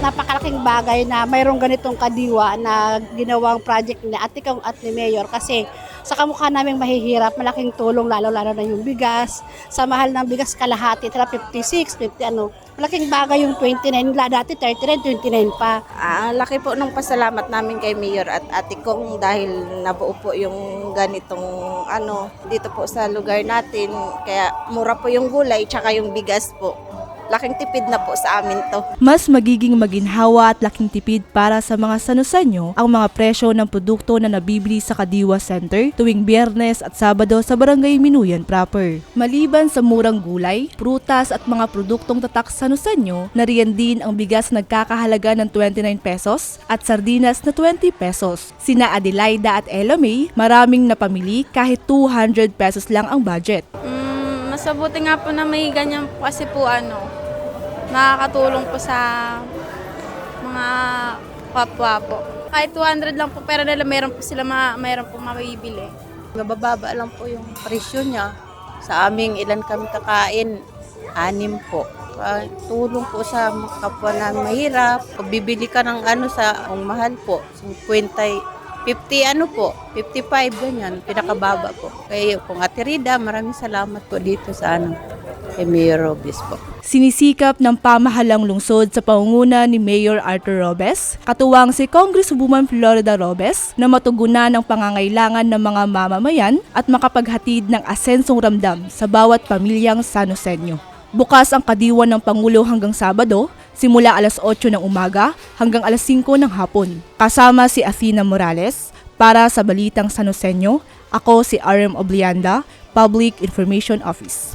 malaking bagay na mayroong ganitong kadiwa na ginawang project ni Ate Kong at ni Mayor kasi sa kamukha naming mahihirap, malaking tulong lalo-lalo na yung bigas. Sa mahal ng bigas kalahati, tira 56, 50 ano. Malaking bagay yung 29, la dati 39, 29 pa. Ah, laki po ng pasalamat namin kay Mayor at Ate Kong dahil nabuo po yung ganitong ano dito po sa lugar natin. Kaya mura po yung gulay tsaka yung bigas po. Laking tipid na po sa amin to. Mas magiging maginhawa at laking tipid para sa mga sanusanyo ang mga presyo ng produkto na nabibili sa Kadiwa Center tuwing biyernes at sabado sa Barangay Minuyan proper. Maliban sa murang gulay, prutas at mga produktong tatak sanusanyo, nariyan din ang bigas nagkakahalaga ng 29 pesos at sardinas na 20 pesos. Sina Adelaida at Ella May, maraming napamili kahit 200 pesos lang ang budget. Mm, mas mabuti nga po na may ganyan kasi po ano, nakakatulong po sa mga kapwa po. Kahit 200 lang po, pero nila meron po sila ma, meron po mabibili. Mabababa lang po yung presyo niya. Sa aming ilan kami kakain, anim po. Ah, tulong po sa kapwa na mahirap. Bibili ka ng ano sa ang mahal po, 50, 50 ano po, 55 ganyan, pinakababa po. Kaya kung Ate Rida, maraming salamat po dito sa ano, kay Mayor Robis po. Sinisikap ng pamahalang lungsod sa pangunguna ni Mayor Arthur Robes, katuwang si Congresswoman Florida Robes na matugunan ang pangangailangan ng mga mamamayan at makapaghatid ng asensong ramdam sa bawat pamilyang Sanosenyo. Bukas ang kadiwan ng Pangulo hanggang Sabado, simula alas 8 ng umaga hanggang alas 5 ng hapon. Kasama si Athena Morales para sa Balitang Sanosenyo, ako si RM Oblianda, Public Information Office.